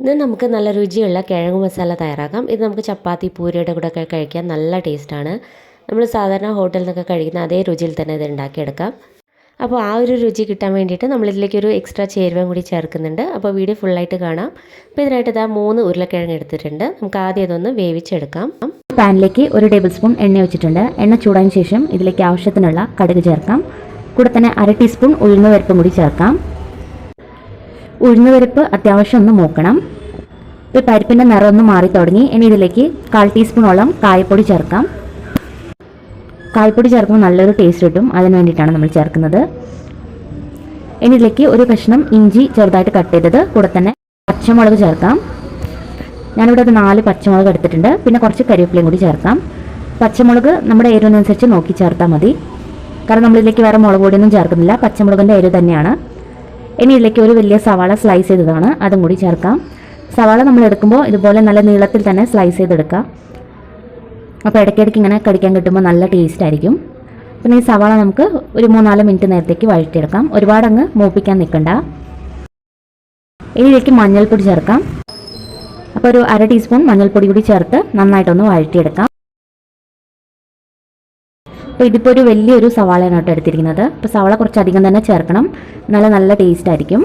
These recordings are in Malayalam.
ഇന്ന് നമുക്ക് നല്ല രുചിയുള്ള കിഴങ്ങ് മസാല തയ്യാറാക്കാം. ഇത് നമുക്ക് ചപ്പാത്തി പൂരിയുടെ കൂടെ ഒക്കെ കഴിക്കാൻ നല്ല ടേസ്റ്റാണ്. നമ്മൾ സാധാരണ ഹോട്ടലിൽ നിന്നൊക്കെ കഴിക്കുന്ന അതേ രുചിയിൽ തന്നെ ഇത് ഉണ്ടാക്കിയെടുക്കാം. അപ്പോൾ ആ ഒരു രുചി കിട്ടാൻ വേണ്ടിയിട്ട് നമ്മളിതിലേക്ക് ഒരു എക്സ്ട്രാ ചേരുവയും കൂടി ചേർക്കുന്നുണ്ട്. അപ്പോൾ വീഡിയോ ഫുള്ളായിട്ട് കാണാം. അപ്പോൾ ഇതിനായിട്ട് ഇതാ മൂന്ന് ഉരുളക്കിഴങ്ങ് എടുത്തിട്ടുണ്ട്. നമുക്ക് ആദ്യം ഇതൊന്ന് വേവിച്ചെടുക്കാം. പാനിലേക്ക് ഒരു ടേബിൾ സ്പൂൺ എണ്ണ വെച്ചിട്ടുണ്ട്. എണ്ണ ചൂടാൻ ശേഷം ഇതിലേക്ക് ആവശ്യത്തിനുള്ള കടുക് ചേർക്കാം. കൂടെ തന്നെ അര ടീസ്പൂൺ ഉഴുന്ന പരിപ്പും കൂടി ചേർക്കാം. ഉഴുന്ന പരിപ്പ് അത്യാവശ്യം ഒന്ന് മൂക്കണം. ഇപ്പോൾ പരിപ്പിന്റെ നിറം ഒന്ന് മാറി തുടങ്ങി. ഇനി ഇതിലേക്ക് കാൽ ടീസ്പൂണോളം കായപ്പൊടി ചേർക്കാം. കായപ്പൊടി ചേർക്കുമ്പോൾ നല്ലൊരു ടേസ്റ്റ് കിട്ടും. അതിന് വേണ്ടിയിട്ടാണ് നമ്മൾ ചേർക്കുന്നത്. ഇനി ഇതിലേക്ക് ഒരു കഷ്ണം ഇഞ്ചി ചെറുതായിട്ട് കട്ട് ചെയ്തത്. കൂടെ തന്നെ പച്ചമുളക് ചേർക്കാം. ഞാനിവിടെ ഒരു നാല് പച്ചമുളക് എടുത്തിട്ടുണ്ട്. പിന്നെ കുറച്ച് കരിവേപ്പിലയും കൂടി ചേർക്കാം. പച്ചമുളക് നമ്മുടെ എരിവിനനുസരിച്ച് നോക്കി ചേർത്താൽ മതി. കാരണം നമ്മളിതിലേക്ക് വേറെ മുളക് പൊടിയൊന്നും ചേർക്കുന്നില്ല. പച്ചമുളകിന്റെ എരിവ് തന്നെയാണ്. ഇനി ഇതിലേക്ക് ഒരു വലിയ സവാള സ്ലൈസ് ചെയ്തതാണ്. അതും കൂടി ചേർക്കാം. സവാള നമ്മൾ എടുക്കുമ്പോൾ ഇതുപോലെ നല്ല നീളത്തിൽ തന്നെ സ്ലൈസ് ചെയ്തെടുക്കാം. അപ്പോൾ ഇടയ്ക്കിടയ്ക്ക് ഇങ്ങനെ കടിക്കാൻ കിട്ടുമ്പോൾ നല്ല ടേസ്റ്റ് ആയിരിക്കും. പിന്നെ ഈ സവാള നമുക്ക് ഒരു മൂന്നാൽ മിനിറ്റ് നേരത്തേക്ക് വഴറ്റിയെടുക്കാം. ഒരുപാട് അങ്ങ് മൂപ്പിക്കാൻ നിൽക്കണ്ട. ഇതിലേക്ക് മഞ്ഞൾപ്പൊടി ചേർക്കാം. അപ്പോൾ ഒരു അര ടീസ്പൂൺ മഞ്ഞൾപ്പൊടി കൂടി ചേർത്ത് നന്നായിട്ടൊന്ന് വഴറ്റിയെടുക്കാം. അപ്പോൾ ഇതിപ്പോൾ ഒരു വലിയൊരു സവാളയാണ് കേട്ടോ എടുത്തിരിക്കുന്നത്. അപ്പോൾ സവാള കുറച്ചധികം തന്നെ ചേർക്കണം. നല്ല നല്ല ടേസ്റ്റ് ആയിരിക്കും.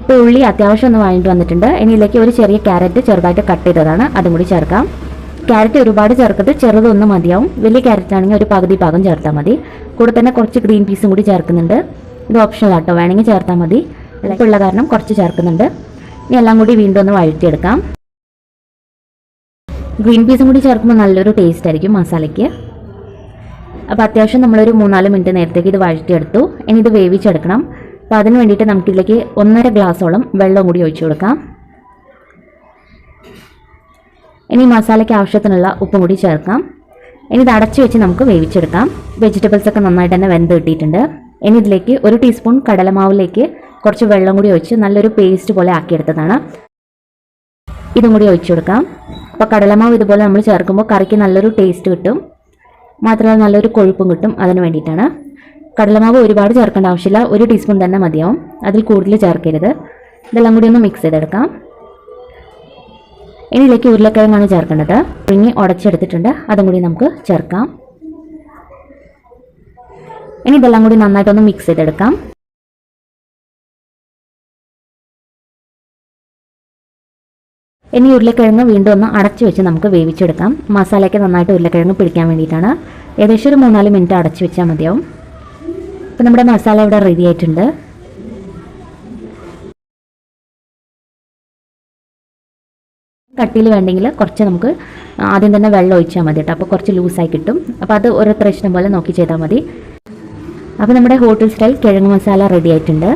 ഇപ്പോൾ ഉള്ളി അത്യാവശ്യം ഒന്ന് വാങ്ങിയിട്ട് വന്നിട്ടുണ്ട്. ഇനി ഇതിലേക്ക് ഒരു ചെറിയ ക്യാരറ്റ് ചെറുതായിട്ട് കട്ട് ചെയ്തതാണ്. അതും കൂടി ചേർക്കാം. ക്യാരറ്റ് ഒരുപാട് ചേർക്കരുത്. ചെറുതൊന്നും മതിയാവും. വലിയ ക്യാരറ്റ് ആണെങ്കിൽ ഒരു പകുതി ഭാഗം ചേർത്താൽ മതി. കൂടെ തന്നെ കുറച്ച് ഗ്രീൻ പീസും കൂടി ചേർക്കുന്നുണ്ട്. ഇത് ഓപ്ഷണൽ ആട്ടോ. വേണമെങ്കിൽ ചേർത്താൽ മതി. ഉള്ള കാരണം കുറച്ച് ചേർക്കുന്നുണ്ട്. ഇനി എല്ലാം കൂടി വീണ്ടും ഒന്ന് വഴറ്റിയെടുക്കാം. ഗ്രീൻ പീസും കൂടി ചേർക്കുമ്പോൾ നല്ലൊരു ടേസ്റ്റ് ആയിരിക്കും മസാലയ്ക്ക്. അപ്പോൾ അത്യാവശ്യം നമ്മളൊരു മൂന്നാൽ മിനിറ്റ് നേരത്തേക്ക് ഇത് വഴറ്റിയെടുത്തു. ഇനി ഇത് വേവിച്ചെടുക്കണം. അപ്പോൾ അതിന് വേണ്ടിയിട്ട് നമുക്കിതിലേക്ക് ഒന്നര ഗ്ലാസ്സോളം വെള്ളം കൂടി ഒഴിച്ചു കൊടുക്കാം. ഇനി മസാലയ്ക്ക് ആവശ്യത്തിനുള്ള ഉപ്പും കൂടി ചേർക്കാം. ഇനി ഇത് അടച്ചു വെച്ച് നമുക്ക് വേവിച്ചെടുക്കാം. വെജിറ്റബിൾസ് ഒക്കെ നന്നായിട്ട് തന്നെ വെന്ത് കിട്ടിയിട്ടുണ്ട്. ഇനി ഇതിലേക്ക് ഒരു ടീസ്പൂൺ കടലമാവിലേക്ക് കുറച്ച് വെള്ളം കൂടി ഒഴിച്ച് നല്ലൊരു പേസ്റ്റ് പോലെ ആക്കിയെടുത്തതാണ്. ഇതും കൂടി ഒഴിച്ചു കൊടുക്കാം. അപ്പോൾ കടലമാവ് ഇതുപോലെ നമ്മൾ ചേർക്കുമ്പോൾ കറിക്ക് നല്ലൊരു ടേസ്റ്റ് കിട്ടും. മാത്രമല്ല നല്ലൊരു കൊഴുപ്പും കിട്ടും അതിന് വേണ്ടിയിട്ടാണ്. കടലമാവ് ഒരുപാട് ചേർക്കേണ്ട ആവശ്യമില്ല. ഒരു ടീസ്പൂൺ തന്നെ മതിയാവും. അതിൽ കൂടുതൽ ചേർക്കരുത്. ഇതെല്ലാം കൂടി ഒന്ന് മിക്സ് ചെയ്തെടുക്കാം. ഇനി ഇതിലേക്ക് ഉരുളക്കിഴങ്ങാണ് ചേർക്കേണ്ടത്. പുഴുങ്ങി ഉടച്ചെടുത്തിട്ടുണ്ട്. അതും കൂടി നമുക്ക് ചേർക്കാം. ഇനി ഇതെല്ലാം കൂടി നന്നായിട്ടൊന്ന് മിക്സ് ചെയ്തെടുക്കാം. ഇനി ഉരുളക്കിഴങ്ങ് വീണ്ടും ഒന്ന് അടച്ചു വെച്ച് നമുക്ക് വേവിച്ചെടുക്കാം. മസാലയ്ക്ക് നന്നായിട്ട് ഉരുളക്കിഴങ്ങ് പിടിക്കാൻ വേണ്ടിയിട്ടാണ്. ഏകദേശം ഒരു മൂന്നാൽ മിനിറ്റ് അടച്ചു വെച്ചാൽ മതിയാവും. അപ്പോൾ നമ്മുടെ മസാല ഇവിടെ റെഡി ആയിട്ടുണ്ട്. കട്ടിയിൽ വേണ്ടെങ്കിൽ കുറച്ച് നമുക്ക് ആദ്യം തന്നെ വെള്ളം ഒഴിച്ചാൽ മതി കേട്ടോ. അപ്പോൾ കുറച്ച് ലൂസായി കിട്ടും. അപ്പോൾ അത് ഓരോരുത്തർ ഇഷ്ടം പോലെ നോക്കി ചെയ്താൽ മതി. അപ്പോൾ നമ്മുടെ ഹോട്ടൽ സ്റ്റൈൽ കിഴങ്ങ് മസാല റെഡി ആയിട്ടുണ്ട്.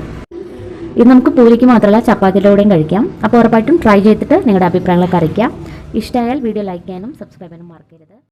ഇത് നമുക്ക് പൂരിക്ക് മാത്രമല്ല ചപ്പാത്തിയുടെ കൂടെയും കഴിക്കാം. അപ്പോൾ ഉറപ്പായിട്ടും ട്രൈ ചെയ്തിട്ട് നിങ്ങളുടെ അഭിപ്രായങ്ങളൊക്കെ അറിയിക്കാം ഇഷ്ടമായാൽ വീഡിയോ ലൈക്ക് ചെയ്യാനും സബ്സ്ക്രൈബ് ചെയ്യാനും മറക്കരുത്.